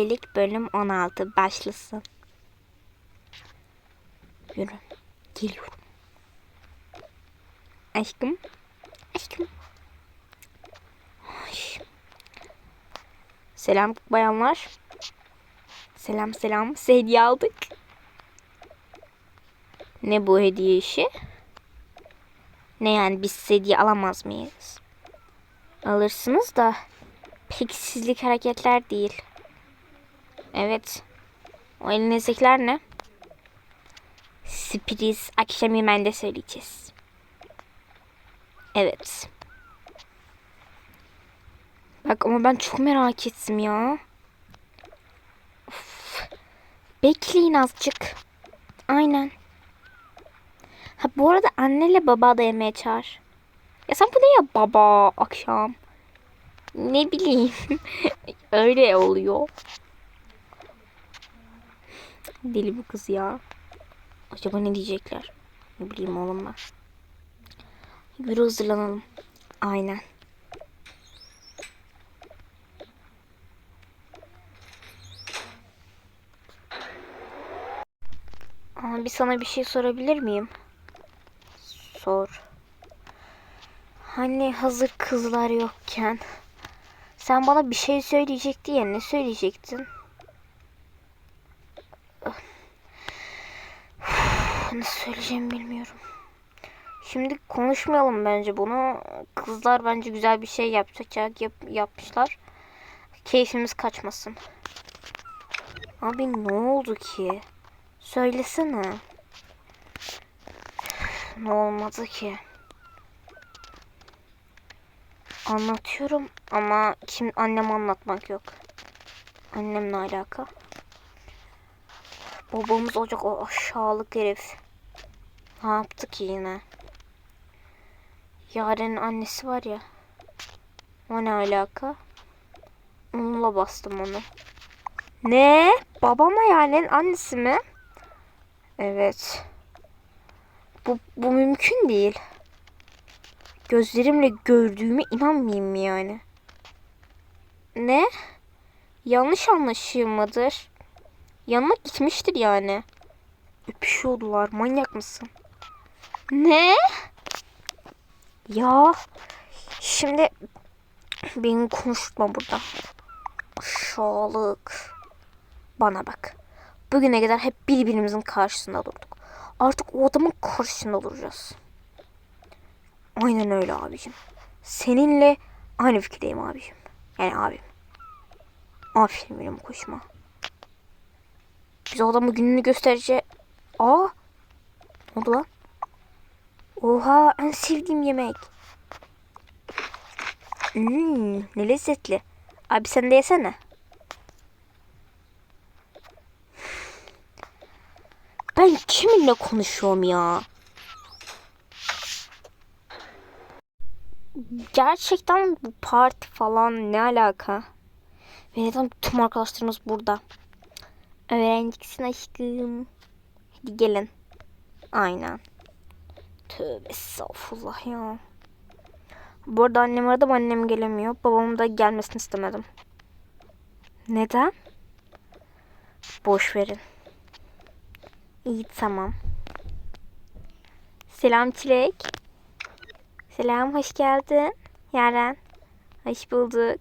Delilik bölüm 16 başlasın. Yürü. Geliyorum. Aşkım. Aşkım. Ay. Selam bayanlar. Selam selam. Size hediye aldık. Ne bu hediye işi? Ne yani biz size hediye alamaz mıyız? Alırsınız da pek sizlik hareketler değil. Evet. O elinizdekiler ne? Sürpriz akşam yemeğinde söyleyeceğiz. Evet. Bak ama ben çok merak ettim ya. Of. Bekleyin azıcık. Aynen. Ha bu arada anneyle baba da yemeğe çağır. Ya sen bu ne ya baba akşam? Ne bileyim. Öyle oluyor. Deli bu kız ya. Acaba ne diyecekler? Ne bileyim oğlum ben. Yürü hazırlanalım. Aynen. Abi sana bir şey sorabilir miyim? Sor. Hani hazır kızlar yokken sen bana bir şey söyleyecekti ya ne söyleyecektin? Nasıl söyleyeceğimi bilmiyorum. Şimdi konuşmayalım bence bunu. Kızlar bence güzel bir şey yapacak yap, yapmışlar. Keyfimiz kaçmasın. Abi ne oldu ki? Söylesene. Ne olmadı ki? Anlatıyorum ama kim annem anlatmak yok. Annemle alaka. Babamız olacak o aşağılık herif. Ne yaptı ki yine? Yaren'in annesi var ya. O ne alaka? Onunla bastım onu. Ne? Babama Yaren'in annesi mi? Evet. Bu, bu mümkün değil. Gözlerimle gördüğüme inanmayayım yani? Ne? Yanlış anlaşılmadır. Yanına gitmiştir yani. Öpüşüyordular. Manyak mısın? Ne? Ya şimdi beni konuşturma burada. Aşağılık. Bana bak. Bugüne kadar hep birbirimizin karşısında durduk. Artık o adamın karşısında duracağız. Aynen öyle abicim. Seninle aynı fikirdeyim abicim. Yani abim. Aferin benim koşma. Biz o adamı gününü göstereceğiz. Aa. Ne oldu lan? Oha en sevdiğim yemek. Hmm, ne lezzetli. Abi sen de yesene. Ben kiminle konuşuyorum ya? Gerçekten bu parti falan ne alaka? Ve neden tüm arkadaşlarımız burada? Öğrencisin aşkım. Hadi gelin. Aynen. Tövbe estağfurullah ya. Bu arada annem aradım annem gelemiyor. Babamın da gelmesini istemedim. Neden? Boş verin. İyi tamam. Selam Çilek. Selam hoş geldin. Yaren. Hoş bulduk.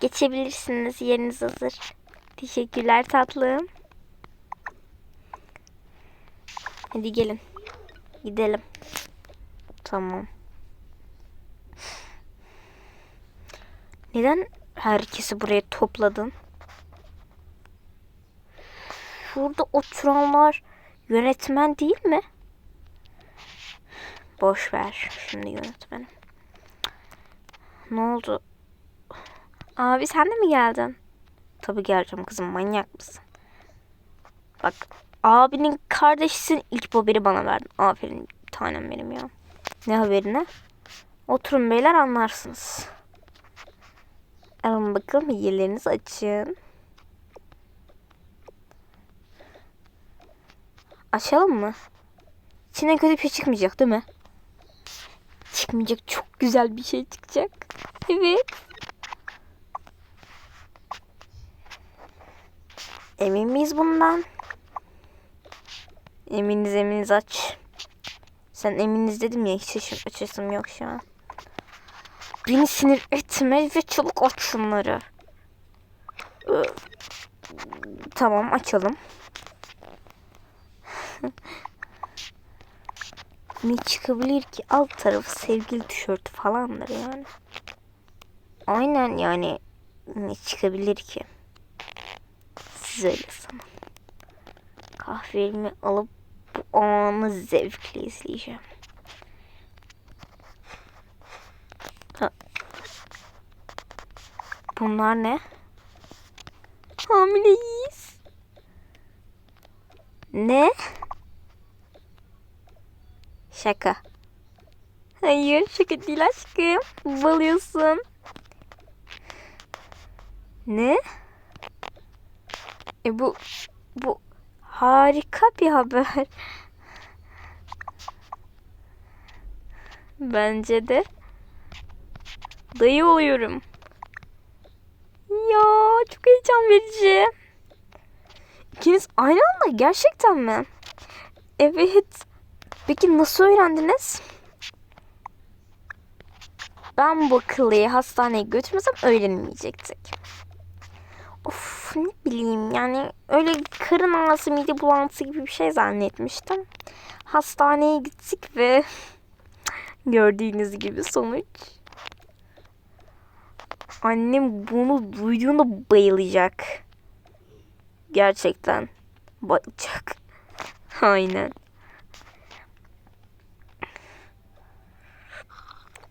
Geçebilirsiniz yeriniz hazır. Teşekkürler tatlım. Hadi gelin. Gidelim. Tamam. Neden herkesi buraya topladın? Burada oturanlar yönetmen değil mi? Boş ver şimdi yönetmenim. Ne oldu? Abi sen de mi geldin? Tabii geleceğim kızım manyak mısın? Bak abinin kardeşisin ilk haberi bana verdin. Aferin tanem benim ya. Ne haberine? Oturun beyler anlarsınız. Alın bakalım yerlerinizi açın. Açalım mı? İçinden kötü bir şey çıkmayacak değil mi? Çıkmayacak çok güzel bir şey çıkacak. Evet. Emin miyiz bundan? Eminiz eminiz aç. Sen eminiz dedim ya hiç açım, açasım yok şu an. Beni sinir etme ve çabuk aç şunları. Ee, Tamam açalım. ne çıkabilir ki? Alt tarafı sevgili tişörtü falandır yani. Aynen yani ne çıkabilir ki? Siz öyle sanın. Kahvemi alıp bu anı zevkle izleyeceğim. Ha. Bunlar ne? Hamileyiz. Ne? Şaka. Hayır şaka değil aşkım. Balıyorsun. Ne? E bu bu harika bir haber. Bence de dayı oluyorum. Ya çok heyecan verici. İkiniz aynı anda gerçekten mi? Evet. Peki nasıl öğrendiniz? Ben bu akıllıyı hastaneye götürmesem öğrenmeyecektik. Of ne bileyim yani öyle karın ağrısı mide bulantısı gibi bir şey zannetmiştim. Hastaneye gittik ve gördüğünüz gibi sonuç. Annem bunu duyduğunda bayılacak. Gerçekten bayılacak. Aynen.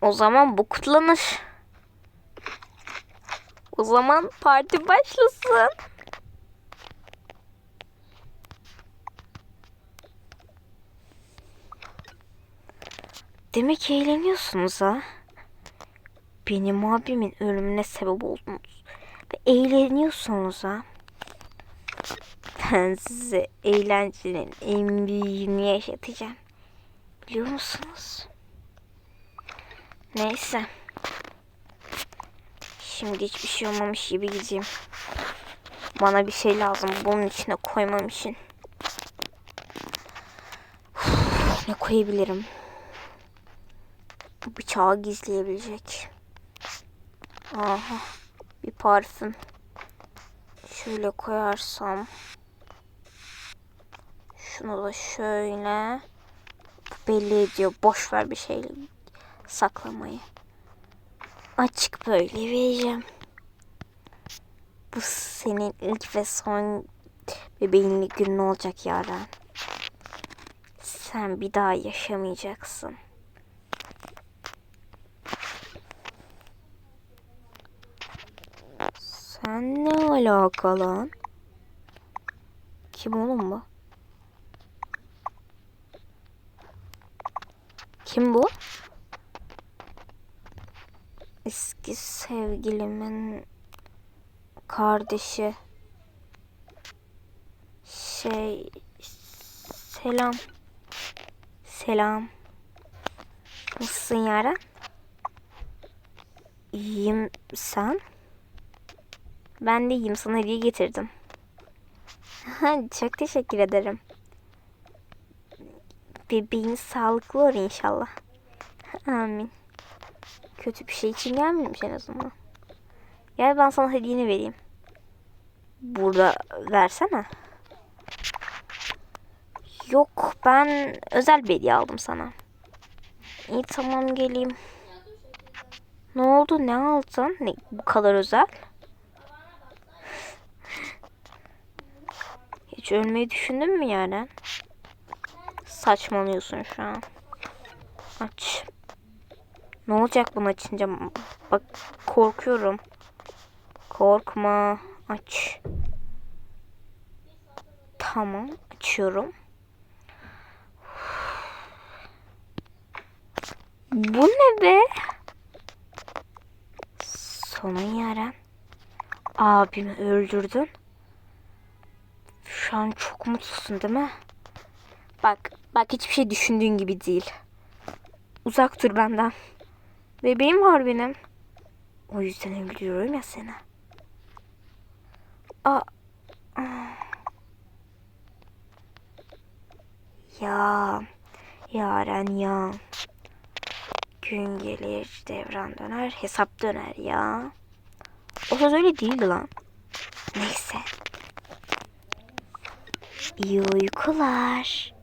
O zaman bu kutlanır. O zaman parti başlasın. Demek eğleniyorsunuz ha? Benim abimin ölümüne sebep oldunuz. Ve eğleniyorsunuz ha? Ben size eğlencenin en büyüğünü yaşatacağım. Biliyor musunuz? Neyse. Şimdi hiçbir şey olmamış gibi gideyim. Bana bir şey lazım bunun içine koymam için. Uf, ne koyabilirim? Bıçağı gizleyebilecek. Aha. Bir parfüm. Şöyle koyarsam. Şunu da şöyle. Belli ediyor. Boş ver bir şey saklamayı. Açık böyle vereceğim. Bu senin ilk ve son bebeğinli günün olacak Yaren. Sen bir daha yaşamayacaksın. Sen ne alaka lan? Kim oğlum bu? Kim bu? Eski sevgilimin kardeşi. Şey selam. Selam. Nasılsın Yaren? İyiyim sen? Ben de iyiyim sana hediye getirdim. Çok teşekkür ederim. Bebeğin sağlıklı olur inşallah. Amin. Kötü bir şey için gelmemiş en azından. Gel ben sana hediyeni vereyim. Burada versene. Yok ben özel bir hediye aldım sana. İyi tamam geleyim. Ne oldu ne aldın? Ne, bu kadar özel? Hiç ölmeyi düşündün mü yani? Saçmalıyorsun şu an. Aç. Ne olacak bunu açınca? Bak korkuyorum. Korkma. Aç. Tamam. Açıyorum. Bu ne be? Sonun yaren. Abimi öldürdün. Şu an çok mutlusun değil mi? Bak, bak hiçbir şey düşündüğün gibi değil. Uzak dur benden. Bebeğim var benim. O yüzden evliyorum ya seni. Aa. Ya. Yaren ya. Gün gelir devran döner hesap döner ya. O söz öyle değildi lan. Neyse. İyi uykular.